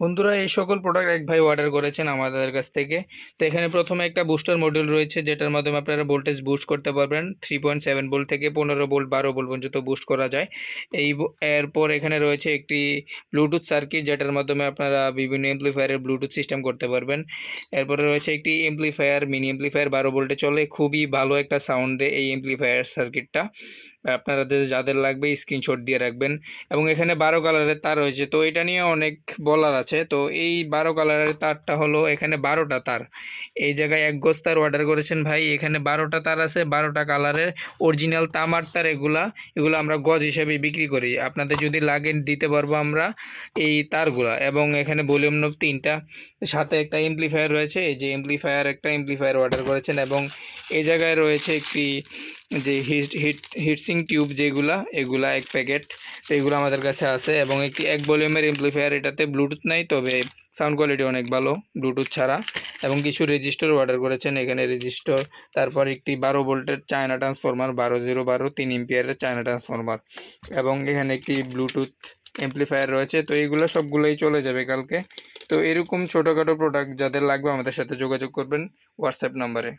বন্ধুরা, এই সকল প্রোডাক্ট এক ভাই অর্ডার করেছেন আমাদের কাছ থেকে। তো এখানে প্রথমে একটা বুস্টার মডিউল রয়েছে, যেটার মাধ্যমে আপনারা ভোল্টেজ বুস্ট করতে পারবেন। থ্রি পয়েন্ট সেভেন ভোল্ট থেকে পনেরো ভোল্ট বারো ভোল্ট পর্যন্ত বুস্ট করা যায়। এই এরপর এখানে রয়েছে একটি ব্লুটুথ সার্কিট যেটার মাধ্যমে আপনারা বিভিন্ন এমপ্লিফায়ারের ব্লুটুথ সিস্টেম করতে পারবেন। এরপরে রয়েছে একটি এমপ্লিফায়ার মিনি এমপ্লিফায়ার বারো ভোল্টে চলে। খুবই ভালো একটা সাউন্ড দেয় এই এমপ্লিফায়ার সার্কিটটা আপনারা যাদের- লাগবে স্ক্রিনশট দিয়ে রাখবেন। এবং এখানে বারো কালারের তার রয়েছে, তো এটা নিয়ে অনেক বলার আছে। তো এই বারো কালারের তারটা হলো এখানে বারোটা তার। এই জায়গায় এক গজ তার অর্ডার করেছেন ভাই, এখানে বারোটা তার আছে, বারোটা কালারের অরিজিনাল তামার তার এগুলা, এগুলো আমরা গজ হিসেবে বিক্রি করি। আপনাদের যদি লাগে দিতে পারব আমরা এই তারগুলা। এবং এখানে ভলিউম নোব তিনটা, সাথে একটা এমপ্লিফায়ার রয়েছে, এই যে এমপ্লিফায়ার একটা এমপ্লিফায়ার অর্ডার করেছেন। এবং এই জায়গায় রয়েছে একটি যে হিট হিট, হিটসিং টিউব যেগুলা, এগুলা এক প্যাকেট তো এগুলো আমাদের কাছে আছে এবং একটি এক ভলিউমের এমপ্লিফায়ার এটাতে ব্লুটুথ নাই, তবে সাউন্ড কোয়ালিটি অনেক ভালো ব্লুটুথ ছাড়া। এবং কিছু রেজিস্টার অর্ডার করেছেন, এখানে রেজিস্টার তারপর একটি বারো ভোল্টের চায়না ট্রান্সফরমার বারো জিরো বারো, তিন ইম্পিয়ারের চায়না ট্রান্সফরমার এবং এখানে একটি ব্লুটুথ এমপ্লিফায়ার রয়েছে, তো এইগুলো সবগুলোই চলে যাবে কালকে। তো এরকম ছোটোখাটো প্রোডাক্ট যাদের লাগবে আমাদের সাথে যোগাযোগ করবেন হোয়াটসঅ্যাপ নাম্বারে